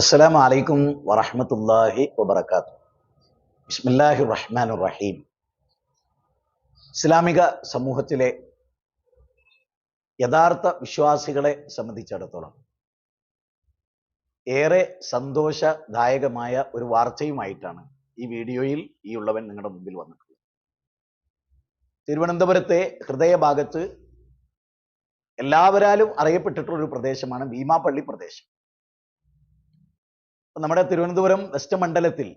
അസ്സലാമു വലൈക്കും വറഹമത്തല്ലാഹി വബറകാത്തു ബിസ്മില്ലാഹി റഹ്മാൻ റഹീം. ഇസ്ലാമിക സമൂഹത്തിലെ യഥാർത്ഥ വിശ്വാസികളെ സംബന്ധിച്ചിടത്തോളം ഏറെ സന്തോഷദായകമായ ഒരു വാർത്തയുമായിട്ടാണ് ഈ വീഡിയോയിൽ ഈ ഉള്ളവൻ നിങ്ങളുടെ മുമ്പിൽ വന്നിട്ടുള്ളത്. തിരുവനന്തപുരത്തെ ഹൃദയഭാഗത്ത് എല്ലാവരാലും അറിയപ്പെട്ടിട്ടുള്ള ഒരു പ്രദേശമാണ് ഭീമാപ്പള്ളി പ്രദേശം. നമ്മുടെ തിരുവനന്തപുരം വെസ്റ്റ് മണ്ഡലത്തിൽ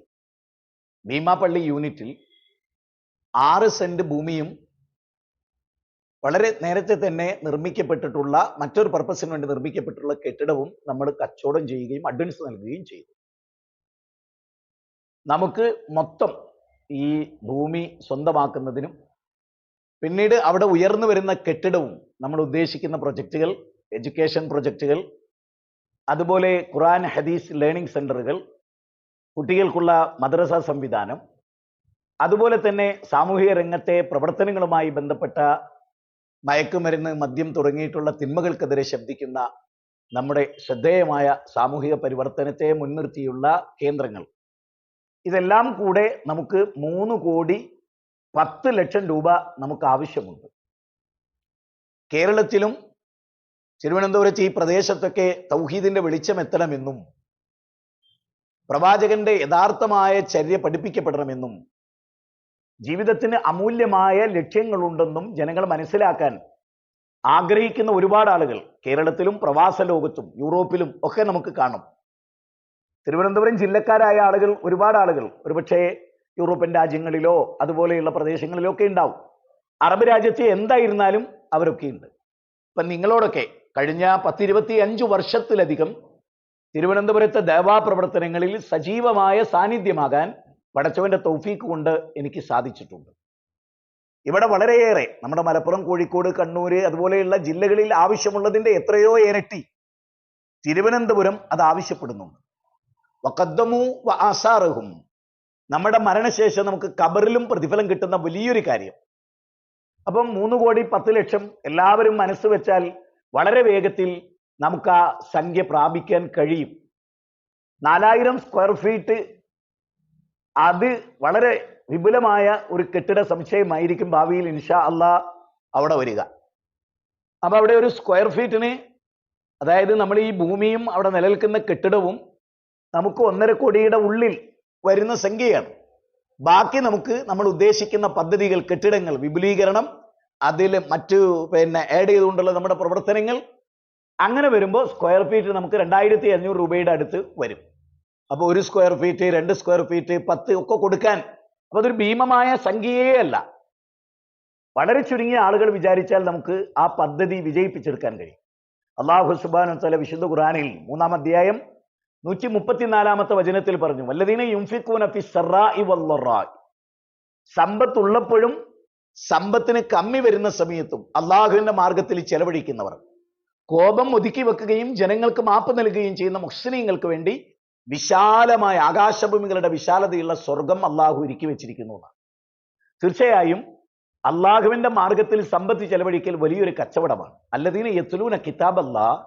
ഭീമാപ്പള്ളി യൂണിറ്റിൽ ആറ് സെന്റ് ഭൂമിയും വളരെ നേരത്തെ തന്നെ നിർമ്മിക്കപ്പെട്ടിട്ടുള്ള മറ്റൊരു പർപ്പസിന് വേണ്ടി നിർമ്മിക്കപ്പെട്ടിട്ടുള്ള കെട്ടിടവും നമ്മൾ കച്ചവടം ചെയ്യുകയും അഡ്വാൻസ് നൽകുകയും ചെയ്തു. നമുക്ക് മൊത്തം ഈ ഭൂമി സ്വന്തമാക്കുന്നതിനും പിന്നീട് അവിടെ ഉയർന്നു വരുന്ന കെട്ടിടവും നമ്മൾ ഉദ്ദേശിക്കുന്ന പ്രൊജക്റ്റുകൾ എഡ്യൂക്കേഷൻ പ്രൊജക്റ്റുകൾ അതുപോലെ ഖുറാൻ ഹദീസ് ലേണിംഗ് സെന്ററുകൾ കുട്ടികൾക്കുള്ള മദ്രസ സംവിധാനം അതുപോലെ തന്നെ സാമൂഹിക രംഗത്തെ പ്രവർത്തനങ്ങളുമായി ബന്ധപ്പെട്ട മയക്കുമരുന്ന് മദ്യം തുടങ്ങിയിട്ടുള്ള തിന്മകൾക്കെതിരെ ശബ്ദിക്കുന്ന നമ്മുടെ ശ്രദ്ധേയമായ സാമൂഹിക പരിവർത്തനത്തെ മുൻനിർത്തിയുള്ള കേന്ദ്രങ്ങൾ. ഇതെല്ലാം കൂടെ നമുക്ക് മൂന്ന് കോടി പത്ത് ലക്ഷം രൂപ നമുക്ക് ആവശ്യമുണ്ട്. കേരളത്തിലും തിരുവനന്തപുരത്ത് ഈ പ്രദേശത്തൊക്കെ തൗഹീദിന്റെ വെളിച്ചം എത്തണമെന്നും പ്രവാചകന്റെ യഥാർത്ഥമായ ചര്യ പഠിപ്പിക്കപ്പെടണമെന്നും ജീവിതത്തിന് അമൂല്യമായ ലക്ഷ്യങ്ങളുണ്ടെന്നും ജനങ്ങൾ മനസ്സിലാക്കാൻ ആഗ്രഹിക്കുന്ന ഒരുപാട് ആളുകൾ കേരളത്തിലും പ്രവാസ ലോകത്തും യൂറോപ്പിലും ഒക്കെ നമുക്ക് കാണും. തിരുവനന്തപുരം ജില്ലക്കാരായ ആളുകൾ ഒരുപാട് ആളുകൾ ഒരുപക്ഷെ യൂറോപ്യൻ രാജ്യങ്ങളിലോ അതുപോലെയുള്ള പ്രദേശങ്ങളിലോ ഒക്കെ ഉണ്ടാവും. അറബ് രാജ്യത്തെ എന്തായിരുന്നാലും അവരൊക്കെ ഉണ്ട് ഇപ്പം നിങ്ങളോടൊക്കെ കഴിഞ്ഞ പത്തിരുപത്തി അഞ്ച് വർഷത്തിലധികം തിരുവനന്തപുരത്തെ ദേവാ പ്രവർത്തനങ്ങളിൽ സജീവമായ സാന്നിധ്യമാകാൻ പടച്ചവന്റെ തൗഫീക്ക് കൊണ്ട് എനിക്ക് സാധിച്ചിട്ടുണ്ട്. ഇവിടെ വളരെയേറെ നമ്മുടെ മലപ്പുറം കോഴിക്കോട് കണ്ണൂർ അതുപോലെയുള്ള ജില്ലകളിൽ ആവശ്യമുള്ളതിന്റെ എത്രയോ ഇരട്ടി തിരുവനന്തപുരം അത് ആവശ്യപ്പെടുന്നുണ്ട്. വക്കദ്ദമു വ ആസാറഹും. നമ്മുടെ മരണശേഷം നമുക്ക് കബറിലും പ്രതിഫലം കിട്ടുന്ന വലിയൊരു കാര്യം. അപ്പം മൂന്ന് കോടി പത്ത് ലക്ഷം എല്ലാവരും മനസ്സ് വെച്ചാൽ വളരെ വേഗത്തിൽ നമുക്ക് ആ സംഖ്യ പ്രാപിക്കാൻ കഴിയും. നാലായിരം സ്ക്വയർ ഫീറ്റ് അത് വളരെ വിപുലമായ ഒരു കെട്ടിട സമുച്ചയമായിരിക്കും ഭാവിയിൽ ഇൻഷാ അള്ളാ അവിടെ വരിക. അപ്പൊ അവിടെ ഒരു സ്ക്വയർ ഫീറ്റിന് അതായത് നമ്മൾ ഈ ഭൂമിയും അവിടെ നിലനിൽക്കുന്ന കെട്ടിടവും നമുക്ക് ഒന്നര കോടിയുടെ ഉള്ളിൽ വരുന്ന സംഖ്യയാണ്. ബാക്കി നമുക്ക് നമ്മൾ ഉദ്ദേശിക്കുന്ന പദ്ധതികൾ കെട്ടിടങ്ങൾ വിപുലീകരണം അതിൽ മറ്റു പിന്നെ ആഡ് ചെയ്തുകൊണ്ടുള്ള നമ്മുടെ പ്രവർത്തനങ്ങൾ അങ്ങനെ വരുമ്പോൾ സ്ക്വയർ ഫീറ്റ് നമുക്ക് രണ്ടായിരത്തി അഞ്ഞൂറ് രൂപയുടെ അടുത്ത് വരും. അപ്പോൾ ഒരു സ്ക്വയർ ഫീറ്റ് രണ്ട് സ്ക്വയർ ഫീറ്റ് പത്ത് ഒക്കെ കൊടുക്കാൻ. അപ്പോൾ അതൊരു ഭീമമായ സംഖ്യയേ അല്ല. വളരെ ചുരുങ്ങിയ ആളുകൾ വിചാരിച്ചാൽ നമുക്ക് ആ പദ്ധതി വിജയിപ്പിച്ചെടുക്കാൻ കഴിയും. അള്ളാഹു സുബാനു തല വിശുദ്ധ ഖുറാനിൽ മൂന്നാം അധ്യായം നൂറ്റി മുപ്പത്തിനാലാമത്തെ വചനത്തിൽ പറഞ്ഞു വല്ലതീനെ യുംഫിക്കൂനഫി വല്ലറാഇ സമ്പത്തുള്ളപ്പോഴും സമ്പത്തിന് കമ്മി വരുന്ന സമയത്തും അള്ളാഹുവിന്റെ മാർഗത്തിൽ ചെലവഴിക്കുന്നവർ. കോപം ഒതുക്കി വെക്കുകയും ജനങ്ങൾക്ക് മാപ്പ് നൽകുകയും ചെയ്യുന്ന മുസ്ലിങ്ങൾക്ക് വേണ്ടി വിശാലമായ ആകാശഭൂമികളുടെ വിശാലതയുള്ള സ്വർഗം അള്ളാഹു ഒരുക്കി വെച്ചിരിക്കുന്നു എന്നാണ്. തീർച്ചയായും അള്ളാഹുവിന്റെ മാർഗത്തിൽ സമ്പത്ത് ചെലവഴിക്കൽ വലിയൊരു കച്ചവടമാണ്. അല്ലതീന യത്ലൂന കിതാബ് അല്ലാ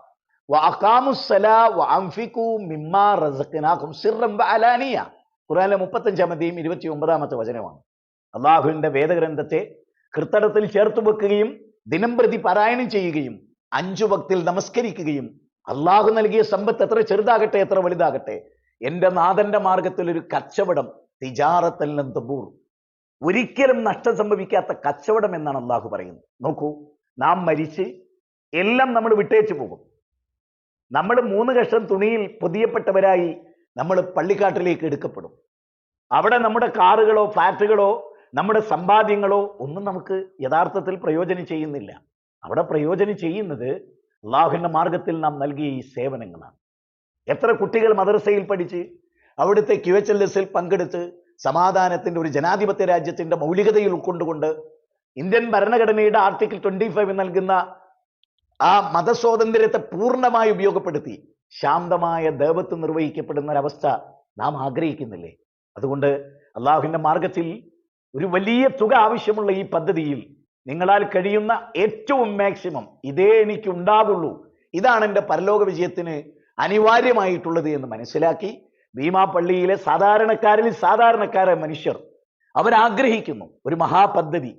ഖുറാനിലെ മുപ്പത്തഞ്ചാമത്തെയും ഇരുപത്തി ഒമ്പതാമത്തെ വചനമാണ്. അള്ളാഹുവിന്റെ വേദഗ്രന്ഥത്തെ കൃത്തടത്തിൽ ചേർത്ത് വെക്കുകയും ദിനം പ്രതി പാരായണം ചെയ്യുകയും അഞ്ചു ഭക്തിൽ നമസ്കരിക്കുകയും അള്ളാഹു നൽകിയ സമ്പത്ത് എത്ര ചെറുതാകട്ടെ എത്ര വലുതാകട്ടെ. എന്റെ നാഥന്റെ മാർഗത്തിൽ ഒരു കച്ചവടം തിജാറത്തൽ തബൂർ ഒരിക്കലും നഷ്ടം സംഭവിക്കാത്ത കച്ചവടം എന്നാണ് അള്ളാഹു പറയുന്നത്. നോക്കൂ നാം മരിച്ച് എല്ലാം നമ്മൾ വിട്ടേച്ചു പോകും. നമ്മൾ മൂന്ന് കഷ്ടം തുണിയിൽ പൊതിയപ്പെട്ടവരായി നമ്മൾ പള്ളിക്കാട്ടിലേക്ക് എടുക്കപ്പെടും. അവിടെ നമ്മുടെ കാറുകളോ ഫ്ലാറ്റുകളോ നമ്മുടെ സമ്പാദ്യങ്ങളോ ഒന്നും നമുക്ക് യഥാർത്ഥത്തിൽ പ്രയോജനം ചെയ്യുന്നില്ല. അവിടെ പ്രയോജനം ചെയ്യുന്നത് അള്ളാഹുവിന്റെ മാർഗത്തിൽ നാം നൽകിയ ഈ സേവനങ്ങളാണ്. എത്ര കുട്ടികൾ മദ്രസയിൽ പഠിച്ച് അവിടുത്തെ ക്യു എച്ച് എൽ എസിൽ പങ്കെടുത്ത് സമാധാനത്തിന്റെ ഒരു ജനാധിപത്യ രാജ്യത്തിന്റെ മൗലികതയിൽ ഉൾക്കൊണ്ടുകൊണ്ട് ഇന്ത്യൻ ഭരണഘടനയുടെ ആർട്ടിക്കിൾ ട്വന്റി ഫൈവ് നൽകുന്ന ആ മതസ്വാതന്ത്ര്യത്തെ പൂർണമായി ഉപയോഗപ്പെടുത്തി ശാന്തമായ ദേവത്ത് നിർവഹിക്കപ്പെടുന്ന ഒരവസ്ഥ നാം ആഗ്രഹിക്കുന്നില്ലേ? അതുകൊണ്ട് അള്ളാഹുവിന്റെ മാർഗത്തിൽ ഒരു വലിയ തുക ആവശ്യമുള്ള ഈ പദ്ധതിയിൽ നിങ്ങളാൽ കഴിയുന്ന ഏറ്റവും മാക്സിമം ഇതേ എനിക്ക് ഉണ്ടാകുള്ളൂ ഇതാണ് എന്റെ പരലോക വിജയത്തിന് അനിവാര്യമായിട്ടുള്ളത് എന്ന് മനസ്സിലാക്കി ഭീമാപള്ളിയിലെ സാധാരണക്കാരിൽ സാധാരണക്കാരായ മനുഷ്യർ അവരാഗ്രഹിക്കുന്നു. ഒരു മഹാപദ്ധതി.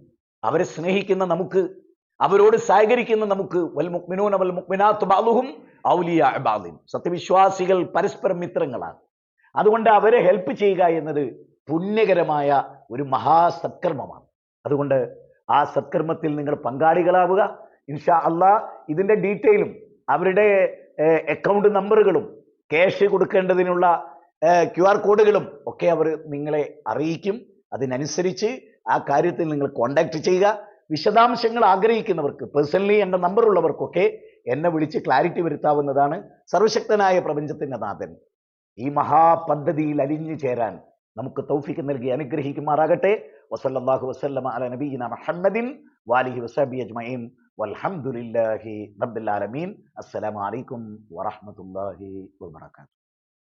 അവരെ സ്നേഹിക്കുന്ന നമുക്ക് അവരോട് സഹകരിക്കുന്ന നമുക്ക്. വൽ മുക്മിനൂന വൽ ബാലുഹും ഔലിയ ബാലിൻ സത്യവിശ്വാസികൾ പരസ്പരം മിത്രങ്ങളാണ്. അതുകൊണ്ട് അവരെ ഹെൽപ്പ് ചെയ്യുക എന്നത് പുണ്യകരമായ ഒരു മഹാസത്കർമ്മമാണ്. അതുകൊണ്ട് ആ സത്കർമ്മത്തിൽ നിങ്ങൾ പങ്കാളികളാവുക. ഇൻഷാ അള്ളാ ഇതിന്റെ ഡീറ്റെയിലും അവരുടെ അക്കൗണ്ട് നമ്പറുകളും ക്യാഷ് കൊടുക്കേണ്ടതിനുള്ള ക്യു ആർ കോഡുകളും ഒക്കെ അവർ നിങ്ങളെ അറിയിക്കും. അതിനനുസരിച്ച് ആ കാര്യത്തിൽ നിങ്ങൾ കോണ്ടാക്ട് ചെയ്യുക. വിശദാംശങ്ങൾ ആഗ്രഹിക്കുന്നവർക്ക് പേഴ്സണലി എന്റെ നമ്പറുള്ളവർക്കൊക്കെ എന്നെ വിളിച്ച് ക്ലാരിറ്റി വരുത്താവുന്നതാണ് സർവശക്തനായ പ്രപഞ്ചത്തിന്റെ നാഥൻ. ഈ മഹാപദ്ധതിയിൽ അലിഞ്ഞു ചേരാൻ നമുക്ക് തൗഫിക്ക് നൽകി അനുഗ്രഹിക്കുമാറാകട്ടെ വസല്ലല്ലാഹു വസല്ലമ അല നബീന മുഹമ്മദിൻ വാലിഹി വസബി അജ്മഈൻ വൽഹംദുലില്ലാഹി റബ്ബിൽ ആലമീൻ അസ്സലാമു അലൈക്കും വറഹ്മത്തുള്ളാഹി വബറകാതുഹു